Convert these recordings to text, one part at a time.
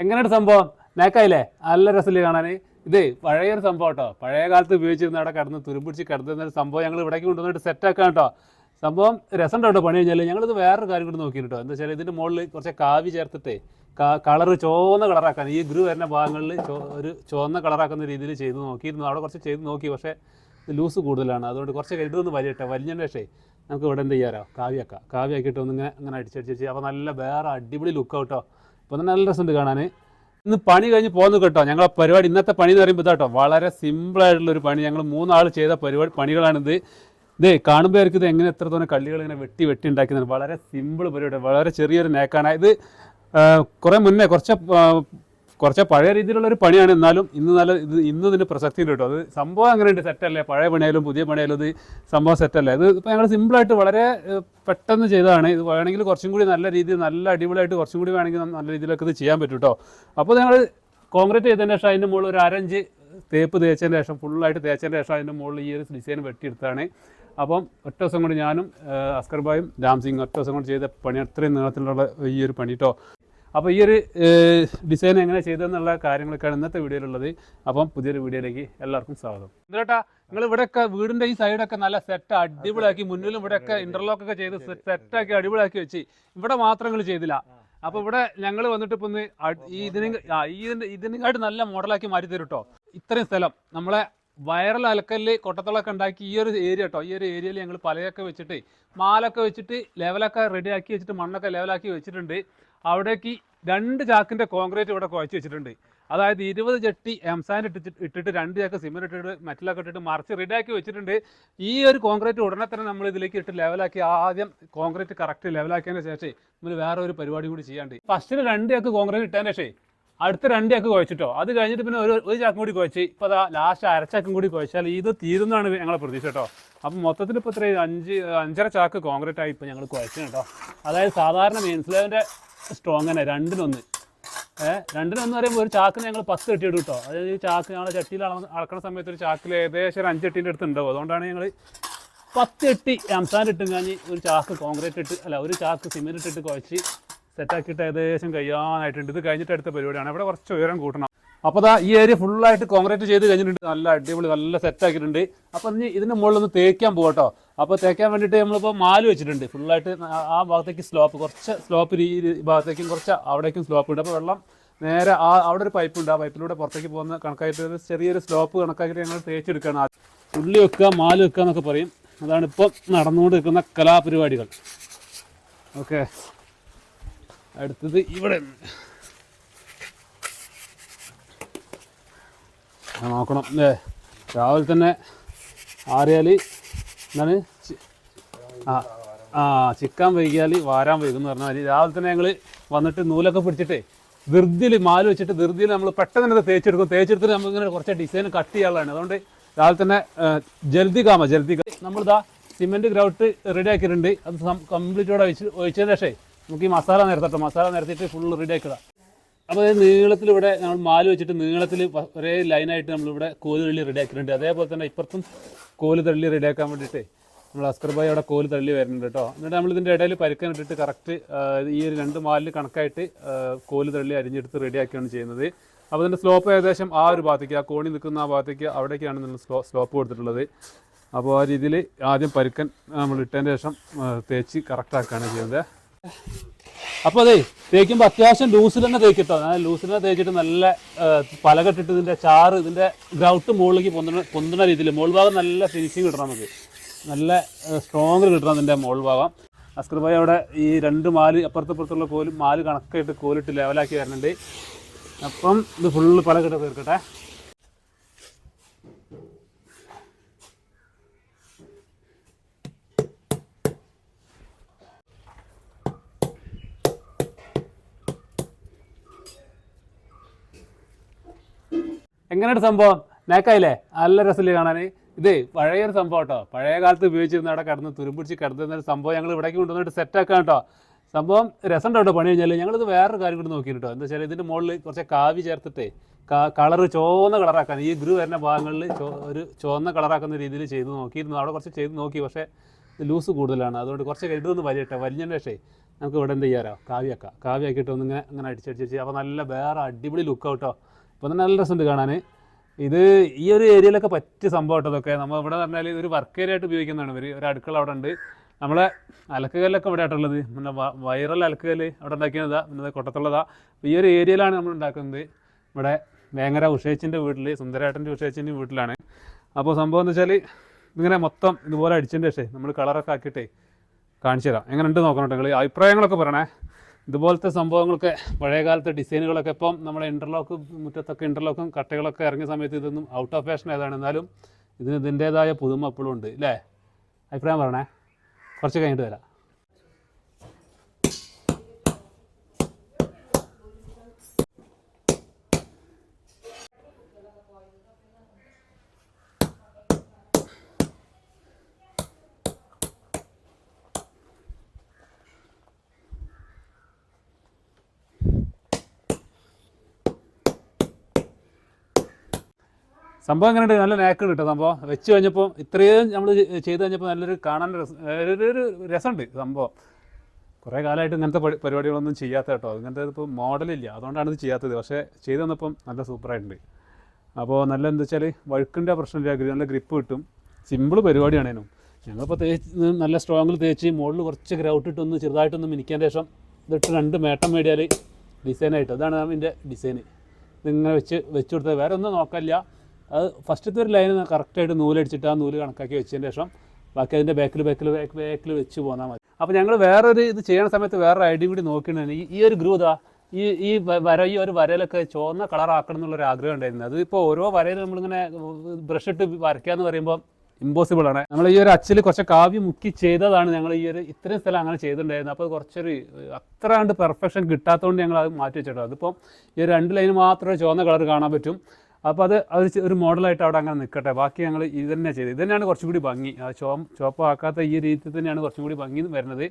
എങ്ങനെയാണ് സംഭവം? നേക്കായില്ലേ നല്ല രസമില്ലേ കാണാൻ? ഇതേ പഴയൊരു സംഭവം കേട്ടോ. പഴയ കാലത്ത് ഉപയോഗിച്ചിരുന്ന അവിടെ കിടന്ന് തുരുമ്പിടിച്ച് കിടന്നിരുന്ന ഒരു സംഭവം ഞങ്ങൾ ഇവിടേക്ക് കൊണ്ടുവന്നിട്ട് സെറ്റാക്കാം കേട്ടോ. സംഭവം രസം കേട്ടോ പണി കഴിഞ്ഞാൽ ഞങ്ങളിത് വേറൊരു കാര്യം കൂടി നോക്കി കേട്ടോ. എന്താ വെച്ചാൽ ഇതിന്റെ മുകളിൽ കുറച്ച് കാവി ചേർത്തിട്ട് കളർ ചുവന്ന കളറാക്കാൻ ഈ ഗ്രൂ വരുന്ന ഭാഗങ്ങളിൽ ഒരു ചുവന്ന കളറാക്കുന്ന രീതിയിൽ ചെയ്ത് നോക്കിയിരുന്നു. അവിടെ കുറച്ച് ചെയ്ത് നോക്കി പക്ഷേ ലൂസ് കൂടുതലാണ്. അതുകൊണ്ട് കുറച്ച് ഇതൊന്ന് വലിയട്ടെ വലിഞ്ഞതിന് പക്ഷേ നമുക്ക് ഇവിടെ എന്ത് ചെയ്യാറോ കാവ്യാക്കാം കാവ്യാക്കിയിട്ട് ഒന്ന് ഇങ്ങനെ അങ്ങനെ അടിച്ചടിച്ച് അപ്പോൾ നല്ല വേറെ അടിപൊളി ലുക്ക് കേട്ടോ. അപ്പോൾ തന്നെ നല്ല രസമുണ്ട് കാണാൻ ഇന്ന് പണി കഴിഞ്ഞ് പോന്നു കേട്ടോ. ഞങ്ങളെ പരിപാടി ഇന്നത്തെ പണി എന്ന് പറയുമ്പോൾ ഇതാട്ടോ വളരെ ഒരു പണി. ഞങ്ങൾ മൂന്നാൾ ചെയ്ത പരിപാടി പണികളാണിത്. ഇതേ കാണുമ്പോൾ ഇത് എങ്ങനെ എത്രത്തോളം കള്ളികൾ ഇങ്ങനെ വെട്ടി വെട്ടി ഉണ്ടാക്കുന്നത് വളരെ സിമ്പിൾ പരിപാടി വളരെ ചെറിയൊരു നേക്കാണ്. ഇത് കുറേ മുന്നേ കുറച്ച് കുറച്ച് പഴയ രീതിയിലുള്ള ഒരു പണിയാണ്. എന്നാലും ഇന്ന് നല്ല ഇത് ഇന്ന് ഇതിന് പ്രസക്തി കിട്ടും. അത് സംഭവം അങ്ങനെയുണ്ട്. സെറ്റല്ലേ? പഴയ പണിയായാലും പുതിയ പണിയായാലും ഇത് സംഭവം സെറ്റല്ലേ? ഇത് ഇപ്പോൾ ഞങ്ങൾ സിമ്പിളായിട്ട് വളരെ പെട്ടെന്ന് ചെയ്തതാണ്. ഇത് വേണമെങ്കിൽ കുറച്ചും കൂടി നല്ല രീതിയിൽ നല്ല അടിപൊളിയായിട്ട് കുറച്ചും കൂടി വേണമെങ്കിൽ നല്ല രീതിയിലൊക്കെ ഇത് ചെയ്യാൻ പറ്റും കേട്ടോ. അപ്പോൾ ഞങ്ങൾ കോൺക്രീറ്റ് ചെയ്തതിന് ശേഷം അതിന്റെ മുകളിൽ ഒരു അരഞ്ച് തേപ്പ് തേച്ചതിന് ശേഷം ഫുള്ളായിട്ട് തേച്ചതിന് ശേഷം അതിന്റെ മുകളിൽ ഈ ഒരു ഡിസൈൻ വെട്ടിയെടുത്താണ് അപ്പം ഒറ്റ ദിവസം കൊണ്ട് ഞാനും അസ്കർ ഭായും രാം സിംഗ് ഒറ്റ ദിവസം കൊണ്ട് ചെയ്ത പണി അത്രയും നീളത്തിലുള്ള ഈ ഒരു പണി കേട്ടോ. അപ്പോൾ ഈ ഒരു ഡിസൈൻ എങ്ങനെ ചെയ്തതെന്നുള്ള കാര്യങ്ങളൊക്കെയാണ് ഇന്നത്തെ വീഡിയോയിലുള്ളത്. അപ്പം പുതിയൊരു വീഡിയോയിലേക്ക് എല്ലാവർക്കും സ്വാഗതം. എന്നിട്ടാ നിങ്ങൾ ഇവിടെയൊക്കെ വീടിന്റെ ഈ സൈഡൊക്കെ നല്ല സെറ്റ് അടിപൊളിയാക്കി മുന്നിലും ഇവിടെയൊക്കെ ഇന്റർലോക്ക് ഒക്കെ ചെയ്ത് സെറ്റാക്കി അടിപൊളിയാക്കി വെച്ച് ഇവിടെ മാത്രം നിങ്ങൾ ചെയ്തില്ല. അപ്പൊ ഇവിടെ ഞങ്ങൾ വന്നിട്ട് ഇപ്പൊ ഒന്ന് ഈ ഇതിന് ഇതിന്റെ ഇതിനെക്കാട്ട് നല്ല മോഡലാക്കി മാറ്റി തരും കേട്ടോ ഇത്രയും സ്ഥലം. നമ്മളെ വയറൽ അലക്കല്ല് കൊട്ടത്തളൊക്കെ ഉണ്ടാക്കി ഈ ഒരു ഏരിയ കേട്ടോ ഈ ഒരു ഏരിയയിൽ ഞങ്ങൾ പലയൊക്കെ വെച്ചിട്ട് മാലൊക്കെ വെച്ചിട്ട് ലെവലൊക്കെ റെഡിയാക്കി വെച്ചിട്ട് മണ്ണൊക്കെ ലെവലാക്കി വെച്ചിട്ടുണ്ട്. അവിടേക്ക് രണ്ട് ചാക്കിന്റെ കോൺക്രീറ്റ് ഇവിടെ കുഴച്ച് വെച്ചിട്ടുണ്ട്. അതായത് ഇരുപത് ചട്ടി എംസാൻഡ് ഇട്ടിട്ട് ഇട്ടിട്ട് രണ്ട് ചാക്ക് സിമെന്റ് ഇട്ടിട്ട് മെറ്റലൊക്കെ ഇട്ടിട്ട് മറിച്ച് റെഡിയാക്കി വെച്ചിട്ടുണ്ട്. ഈ ഒരു കോൺക്രീറ്റ് ഉടനെ തന്നെ നമ്മൾ ഇതിലേക്ക് ഇട്ട് ലെവലാക്കി. ആദ്യം കോൺക്രീറ്റ് കറക്റ്റ് ലെവലാക്കിയതിന് ശേഷം നമ്മൾ വേറെ ഒരു പരിപാടി കൂടി ചെയ്യാണ്ട്. ഫസ്റ്റിന് രണ്ട് ചാക്ക് കോൺക്രീറ്റ് ഇട്ടതിന് ശേഷം അടുത്ത രണ്ട് ചാക്ക് കുഴച്ചിട്ടോ. അത് കഴിഞ്ഞിട്ട് പിന്നെ ഒരു ഒരു ചാക്കും കൂടി കുഴച്ച്. ഇപ്പോൾ അതാ ലാസ്റ്റ് അരച്ചാക്കും കൂടി കുഴച്ചാൽ ഇത് തീരുന്നതാണ് ഞങ്ങളെ പ്രതീക്ഷ കേട്ടോ. അപ്പം മൊത്തത്തിൽ ഇപ്പോൾ ഇത്രയും അഞ്ച് അഞ്ചര ചാക്ക് കോൺക്രീറ്റ് ആയി ഇപ്പോൾ ഞങ്ങൾ കുഴച്ചു കേട്ടോ. അതായത് സാധാരണ മെയിൻസ്ലേവിന്റെ സ്ട്രോങ് തന്നെ രണ്ടിനൊന്ന്. ഏഹ് രണ്ടിനൊന്ന് പറയുമ്പോൾ ഒരു ചാക്കിന് ഞങ്ങൾ പത്ത് കെട്ടി ഇടും കേട്ടോ അതായത് ഈ ചാക്ക് ഞങ്ങൾ ചട്ടിയിൽ അള അളക്കണ സമയത്ത് ഒരു ചാക്കിൽ ഏകദേശം ഒരു അഞ്ച് എട്ടിന്റെ അടുത്ത് ഉണ്ടാവും അതുകൊണ്ടാണ് ഞങ്ങൾ പത്ത് എട്ടി അംസാൻ ഇട്ടും കഴിഞ്ഞ് ഒരു ചാക്ക് കോൺക്രീറ്റ് ഇട്ട് അല്ല ഒരു ചാക്ക് സിമെന്റ് ഇട്ടിട്ട് കുഴച്ച് സെറ്റാക്കിയിട്ട് ഏകദേശം കഴിയാനായിട്ടുണ്ട്. ഇത് കഴിഞ്ഞിട്ട് അടുത്ത പരിപാടിയാണ്. ഇവിടെ കുറച്ച് ഉയരം കൂട്ടണം. അപ്പോൾ ദാ ഈ ഏരിയ ഫുള്ളായിട്ട് കോൺക്രീറ്റ് ചെയ്ത് കഴിഞ്ഞിട്ടുണ്ട്. നല്ല അടിപൊളി നല്ല സെറ്റ് ആക്കിയിട്ടുണ്ട്. അപ്പോൾ ഇനി ഇതിന്റെ മുകളിൽ ഒന്ന് തേക്കാൻ പോകട്ടോ അപ്പോൾ തേക്കാൻ വേണ്ടിയിട്ട് നമ്മളിപ്പോൾ മാൽ വെച്ചിട്ടുണ്ട്. ഫുള്ളായിട്ട് ആ- ഭാഗത്തേക്ക് സ്ലോപ്പ് കുറച്ച് സ്ലോപ്പ് ഈ ഭാഗത്തേക്കും കുറച്ച് അവിടേക്കും സ്ലോപ്പ് ഉണ്ട്. അപ്പോൾ വെള്ളം നേരെ ആ അവിടെ ഒരു പൈപ്പ് ഉണ്ട്. ആ പൈപ്പിലൂടെ പുറത്തേക്ക് പോകുന്ന കണക്കായിട്ട് ഒരു ചെറിയൊരു സ്ലോപ്പ് കണക്കാക്കിയിട്ട് ഞങ്ങൾ തേച്ചെടുക്കുകയാണ്. ഉള്ളി വെക്കുക മാൽ വെക്കുക എന്നൊക്കെ പറയും. അതാണ് ഇപ്പം നടന്നുകൊണ്ട് നിൽക്കുന്ന കലാപരിപാടികൾ. ഓക്കെ അടുത്തത് ഇവിടെ നിന്ന്. ആ, നോക്കണം. അല്ലേ രാവിലെ തന്നെ ആറിയാൽ എന്താണ്? ആ ആ ചിക്കാൻ വൈകിയാൽ വാരാൻ വൈകും എന്ന് പറഞ്ഞാൽ രാവിലെ തന്നെ ഞങ്ങൾ വന്നിട്ട് നൂലൊക്കെ പിടിച്ചിട്ടേ ധൃതിയിൽ മാൽ വെച്ചിട്ട് ധൃതിയിൽ നമ്മൾ പെട്ടെന്ന് തന്നെ തേച്ചെടുക്കും. തേച്ചെടുത്തിട്ട് നമ്മളിങ്ങനെ കുറച്ച് ഡിസൈൻ കട്ട് ചെയ്യാനുള്ളതാണ്. അതുകൊണ്ട് രാവിലെ തന്നെ ജൽദി കാമ ജൽദി കാ- നമ്മളിതാ സിമെന്റ് ഗ്രൗട്ട് റെഡി ആക്കിയിട്ടുണ്ട്. അത് കംപ്ലീറ്റ് ഇവിടെ ഒഴിച്ച് ഒഴിച്ചതിന് ശേഷം നമുക്ക് ഈ മസാല നിരത്തട്ടോ. മസാല നിരത്തിയിട്ട് ഫുൾ റെഡി ആക്കിയതാണ് അപ്പോൾ നീളത്തിൽ ഇവിടെ നമ്മൾ മാൽ വെച്ചിട്ട് നീളത്തിൽ ഒരേ ലൈനായിട്ട് നമ്മളിവിടെ കോൽ തള്ളി റെഡി ആക്കിയിട്ടുണ്ട്. അതേപോലെ തന്നെ ഇപ്പുറത്തും കോൽ തള്ളി റെഡി ആക്കാൻ വേണ്ടിയിട്ട് നമ്മൾ അസ്കർ ഭായി അവിടെ കോൽ തള്ളി വരുന്നുണ്ട് കേട്ടോ. എന്നിട്ട് നമ്മൾ ഇതിന്റെ ഇടയിൽ പരിക്കാൻ ഇട്ടിട്ട് കറക്റ്റ് ഈ രണ്ട് മാലിൽ കണക്കായിട്ട് കോൽ തള്ളി അരിഞ്ഞെടുത്ത് റെഡി ആക്കിയാണ് ചെയ്യുന്നത്. അപ്പോൾ ഇതിന്റെ സ്ലോപ്പ് ഏകദേശം ആ ഒരു ഭാഗത്തേക്ക് ആ കോണി നിൽക്കുന്ന ആ ഭാഗത്തേക്ക് അവിടേക്കാണ് നമ്മൾ സ്ലോ സ്ലോപ്പ് കൊടുത്തിട്ടുള്ളത്. അപ്പോൾ ആ രീതിയിൽ ആദ്യം പരുക്കൻ നമ്മൾ ഇട്ടതിന് ശേഷം തേച്ച് കറക്റ്റ് ആക്കുകയാണ് ചെയ്യുന്നത്. അപ്പോൾ അതെ തേക്കുമ്പോൾ അത്യാവശ്യം ലൂസിൽ തന്നെ തേക്കിട്ടോ. ഞാൻ ലൂസിൽ തന്നെ തേച്ചിട്ട് നല്ല പലകെട്ടിട്ട് ഇതിന്റെ ചാറ് ഇതിന്റെ ഗ്രൗട്ട് മുകളിലേക്ക് പൊന്തണ പൊന്തുന്ന രീതിയിൽ മുകൾ ഭാഗം നല്ല ഫിനിഷിങ് കിട്ടണം നമുക്ക്. നല്ല സ്ട്രോങ് കിട്ടണം ഇതിന്റെ മുകൾ ഭാഗം. അസ്കർ ഭായി അവിടെ ഈ രണ്ട് മാൽ അപ്പുറത്തപ്പുറത്തുള്ള കോലും മാൽ കണക്കായിട്ട് കോലിട്ട് ലെവലാക്കി വരുന്നുണ്ട് അപ്പം ഇത് ഫുള്ള് പലകെട്ട് തീർക്കട്ടെ. എങ്ങനെയാണ് സംഭവം? നേക്കായില്ലേ നല്ല രസമില്ലേ കാണാൻ? ഇത് പഴയൊരു സംഭവം കേട്ടോ. പഴയ കാലത്ത് ഉപയോഗിച്ചിരുന്ന അവിടെ കിടന്ന് തുരുമ്പിടിച്ച് കിടന്നിരുന്ന ഒരു സംഭവം ഞങ്ങൾ ഇവിടേക്ക് കൊണ്ടുവന്നിട്ട് സെറ്റാക്കാം കേട്ടോ. സംഭവം രസം കേട്ടോ പണി കഴിഞ്ഞാൽ ഞങ്ങളിത് വേറൊരു കാര്യം കൂടി നോക്കി കേട്ടോ. എന്താ വെച്ചാൽ ഇതിന്റെ മുകളിൽ കുറച്ച് കാവി ചേർത്തിട്ട് കളറ് ചുവന്ന കളറാക്കാൻ ഈ ഗ്രൂ വരുന്ന ഭാഗങ്ങളിൽ ഒരു ചുവന്ന കളറാക്കുന്ന രീതിയിൽ ചെയ്ത് നോക്കിയിരുന്നു. അവിടെ കുറച്ച് ചെയ്ത് നോക്കി. പക്ഷേ ലൂസ് കൂടുതലാണ്. അതുകൊണ്ട് കുറച്ച് ഇതൊന്ന് വലിയട്ടെ വലിഞ്ഞതിന് പക്ഷേ നമുക്ക് ഇവിടെ എന്ത് ചെയ്യാറോ കാവ്യാക്കാം കാവ്യാക്കിയിട്ട് ഒന്ന് ഇങ്ങനെ അങ്ങനെ അടിച്ചടിച്ച് അപ്പോൾ നല്ല വേറെ അടിപൊളി ലുക്ക് കേട്ടോ. ഇപ്പോൾ തന്നെ നല്ല രസമുണ്ട് കാണാൻ ഇത് ഈ ഒരു ഏരിയയിലൊക്കെ പറ്റിയ സംഭവം ഇട്ടതൊക്കെ നമ്മൾ ഇവിടെ പറഞ്ഞാൽ ഇതൊരു വർക്ക് ഏരിയ ആയിട്ട് ഉപയോഗിക്കുന്നതാണ് ഇവർ ഒരു അടുക്കള അവിടെ ഉണ്ട്. നമ്മളെ അലക്കുകല്ലൊക്കെ ഇവിടെ ആയിട്ടുള്ളത് പിന്നെ വൈറൽ അലക്കുകല്ല് അവിടെ ഉണ്ടാക്കിയതാ. പിന്നെ കൊട്ടത്തുള്ളതാ. ഈ ഒരു ഏരിയയിലാണ് നമ്മൾ ഉണ്ടാക്കുന്നത്. ഇവിടെ വേങ്ങര ഉഷേച്ചിന്റെ വീട്ടിൽ സുന്ദരേട്ടന്റെ ഉഷേച്ചിന്റെ വീട്ടിലാണ്. അപ്പോൾ സംഭവം എന്ന് വെച്ചാൽ ഇങ്ങനെ മൊത്തം ഇതുപോലെ അടിച്ചതിന്റെ പക്ഷേ നമ്മൾ കളറൊക്കെ ആക്കിയിട്ടേ കാണിച്ചു തരാം എങ്ങനെയുണ്ട് നോക്കണം കേട്ടോ നിങ്ങൾ അഭിപ്രായങ്ങളൊക്കെ പറയണേ. ഇതുപോലത്തെ സംഭവങ്ങളൊക്കെ പഴയ കാലത്തെ ഡിസൈനുകളൊക്കെ ഇപ്പം നമ്മുടെ ഇന്റർലോക്ക് മുറ്റത്തൊക്കെ ഇന്റർലോക്കും കട്ടകളൊക്കെ ഇറങ്ങിയ സമയത്ത് ഇതൊന്നും ഔട്ട് ഓഫ് ഫാഷൻ ഏതാണ് എന്നാലും ഇതിന് ഇതിന്റേതായ പുതുമ എപ്പോഴും ഉണ്ട് അല്ലേ അഭിപ്രായം പറയണേ. കുറച്ച് കഴിഞ്ഞിട്ട് വരാം. സംഭവം എങ്ങനെയുണ്ട്? നല്ല നാക്ക് കിട്ടും സംഭവം. വെച്ച് കഴിഞ്ഞപ്പോൾ ഇത്രയും നമ്മൾ ചെയ്ത് കഴിഞ്ഞപ്പോൾ നല്ലൊരു കാണാൻ ഒരു രസമുണ്ട് സംഭവം. കുറേ കാലമായിട്ട് ഇങ്ങനത്തെ പരി- പരിപാടികളൊന്നും ചെയ്യാത്ത കേട്ടോ. ഇങ്ങനത്തെ ഇപ്പോൾ മോഡലില്ല അതുകൊണ്ടാണ് ഇത് ചെയ്യാത്തത്. പക്ഷേ ചെയ്ത് തന്നപ്പം നല്ല സൂപ്പറായിട്ടുണ്ട് അപ്പോൾ നല്ല എന്താ വെച്ചാൽ വഴുക്കിന്റെ പ്രശ്നമില്ല നല്ല ഗ്രിപ്പ് കിട്ടും. സിമ്പിൾ പരിപാടിയാണേനും. ഞങ്ങളിപ്പോൾ തേച്ച് നല്ല സ്ട്രോങ്ങിൽ തേച്ച് മുകളിൽ കുറച്ച് ഗ്രൗട്ട് ഇട്ടൊന്ന് ചെറുതായിട്ടൊന്ന് മിനിക്കാൻ ശേഷം ഇതിട്ട് രണ്ട് മേട്ടം മേടിയാൽ ഡിസൈനായിട്ട് അതാണ് അതിന്റെ ഡിസൈന് ഇതിങ്ങനെ വെച്ച് വെച്ച് കൊടുത്തത്. വേറെ ഒന്നും നോക്കാനില്ല അത് ഫസ്റ്റത്തെ ഒരു ലൈൻ കറക്റ്റായിട്ട് നൂലടിച്ചിട്ട് ആ നൂൽ കണക്കാക്കി വെച്ചതിന് ശേഷം ബാക്കി അതിന്റെ ബാക്കിൽ ബാക്കിൽ ബാക്ക് ബാക്കിൽ വെച്ച് പോന്നാൽ മതി. അപ്പോൾ ഞങ്ങൾ വേറൊരു ഇത് ചെയ്യണ സമയത്ത് വേറൊരു ഐഡിയ കൂടി നോക്കിയിട്ടുണ്ട്. ഈ ഈ ഒരു ഗ്രൂ ഈ ഈ വര ഈ ഒരു വരയിലൊക്കെ ചുവന്ന കളർ ആക്കണം എന്നുള്ളൊരു ആഗ്രഹം ഉണ്ടായിരുന്നു. അത് ഇപ്പോൾ ഓരോ വരയിൽ നമ്മളിങ്ങനെ ബ്രഷ് ഇട്ട് വരയ്ക്കുക എന്ന് പറയുമ്പോൾ ഇമ്പോസിബിൾ ആണ്. നമ്മൾ ഈ ഒരു അച്ചിൽ കുറച്ച് കാവ്യം മുക്കി ചെയ്തതാണ് ഞങ്ങൾ ഈ ഒരു ഇത്രയും സ്ഥലം അങ്ങനെ ചെയ്തിട്ടുണ്ടായിരുന്നു അപ്പോൾ കുറച്ചൊരു അത്ര കണ്ട് പെർഫെക്ഷൻ കിട്ടാത്തതുകൊണ്ട് ഞങ്ങൾ അത് മാറ്റി വെച്ചിട്ടുണ്ട് അതിപ്പോൾ ഈ രണ്ട് ലൈൻ മാത്രമേ ചുവന്ന കളർ കാണാൻ പറ്റും. അപ്പോൾ അത് അത് ഒരു മോഡലായിട്ട് അവിടെ അങ്ങനെ നിൽക്കട്ടെ ബാക്കി ഞങ്ങൾ ഇത് തന്നെ ചെയ്ത് ഇത് തന്നെയാണ് കുറച്ചും കൂടി ഭംഗി. ആ ചോ ചുവപ്പാക്കാത്ത ഈ രീതി തന്നെയാണ് കുറച്ചും കൂടി ഭംഗി വരുന്നത്.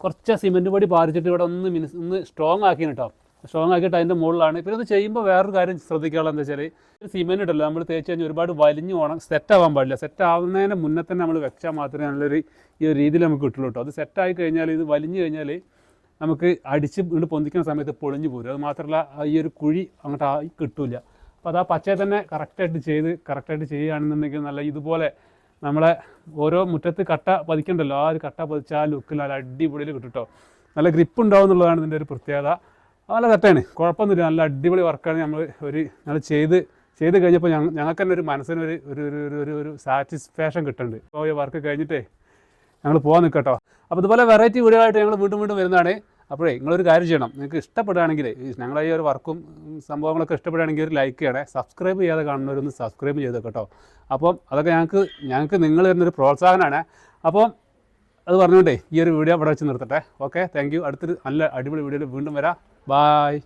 കുറച്ച് സിമെന്റ് പൊടി പാരിച്ചിട്ട് ഇവിടെ ഒന്ന് മിനിസ് ഒന്ന് സ്ട്രോങ് ആക്കി കേട്ടോ സ്ട്രോങ് ആക്കിയിട്ട് അതിന്റെ മുകളിലാണ്. പിന്നെ അത് ചെയ്യുമ്പോൾ വേറൊരു കാര്യം ശ്രദ്ധിക്കാനുള്ള എന്താ വെച്ചാൽ സിമെന്റ് ഇട്ടല്ലോ നമ്മൾ തേച്ച് കഴിഞ്ഞാൽ ഒരുപാട് വലിഞ്ഞു പോകണം സെറ്റ് ആവാൻ പാടില്ല. സെറ്റ് ആവുന്നതിന് മുന്നേ തന്നെ നമ്മൾ വെച്ചാൽ മാത്രമേ നല്ലൊരു ഈ ഒരു രീതിയിൽ നമുക്ക് കിട്ടുള്ളൂ കേട്ടോ അത് സെറ്റായി കഴിഞ്ഞാൽ ഇത് വലിഞ്ഞു കഴിഞ്ഞാൽ നമുക്ക് അടിച്ച് ഇങ്ങോട്ട് പൊന്തിക്കുന്ന സമയത്ത് പൊളിഞ്ഞു പോരും. അത് മാത്രമല്ല ഈ ഒരു കുഴി അങ്ങോട്ട് ആയി കിട്ടില്ല അപ്പോൾ അത് ആ പച്ചയെ തന്നെ കറക്റ്റായിട്ട് ചെയ്ത് കറക്റ്റായിട്ട് ചെയ്യുകയാണെന്നുണ്ടെങ്കിൽ നല്ല ഇതുപോലെ നമ്മളെ ഓരോ മുറ്റത്ത് കട്ട പതിക്കണ്ടല്ലോ? ആ ഒരു കട്ട പതിച്ച ആ ലുക്കിൽ നല്ല അടിപൊളിയിൽ കിട്ടുട്ടോ. നല്ല ഗ്രിപ്പ് ഉണ്ടാവും എന്നുള്ളതാണ് ഇതിന്റെ ഒരു പ്രത്യേകത. നല്ല തെറ്റാണ് കുഴപ്പമൊന്നുമില്ല. നല്ല അടിപൊളി വർക്കാണ് നമ്മൾ ഒരു ഞങ്ങൾ ചെയ്ത് ചെയ്ത് കഴിഞ്ഞപ്പോൾ ഞങ്ങൾ ഞങ്ങൾക്ക് തന്നെ ഒരു മനസ്സിന് ഒരു ഒരു ഒരു ഒരു ഒരു സാറ്റിസ്ഫാക്ഷൻ കിട്ടുന്നുണ്ട് അപ്പോൾ ഈ വർക്ക് കഴിഞ്ഞിട്ടേ ഞങ്ങൾ പോകാൻ നിൽക്കട്ടോ അപ്പോൾ ഇതുപോലെ വെറൈറ്റി വീഡിയോ ആയിട്ട് ഞങ്ങൾ വീണ്ടും വീണ്ടും വരുന്നതാണ്. അപ്പോഴേ നിങ്ങളൊരു കാര്യം ചെയ്യണം. നിങ്ങൾക്ക് ഇഷ്ടപ്പെടുകയാണെങ്കിൽ ഞങ്ങളെ ഈ ഒരു വർക്കും സംഭവങ്ങളൊക്കെ ഇഷ്ടപ്പെടുകയാണെങ്കിൽ ഒരു ലൈക്ക് ചെയ്യണേ. സബ്സ്ക്രൈബ് ചെയ്യാതെ കാണുന്നവരൊന്ന് സബ്സ്ക്രൈബ് ചെയ്ത് കേട്ടോ. അപ്പം അതൊക്കെ ഞങ്ങൾക്ക് ഞങ്ങൾക്ക് നിങ്ങൾ തരുന്നൊരു പ്രോത്സാഹനമാണ്. അപ്പം അത് പറഞ്ഞുകൊണ്ടേ ഈ ഒരു വീഡിയോ ഇവിടെ വെച്ച് നിർത്തട്ടെ. ഓക്കെ താങ്ക് യു അടുത്തൊരു നല്ല അടിപൊളി വീഡിയോയിൽ വീണ്ടും വരാം. ബായ്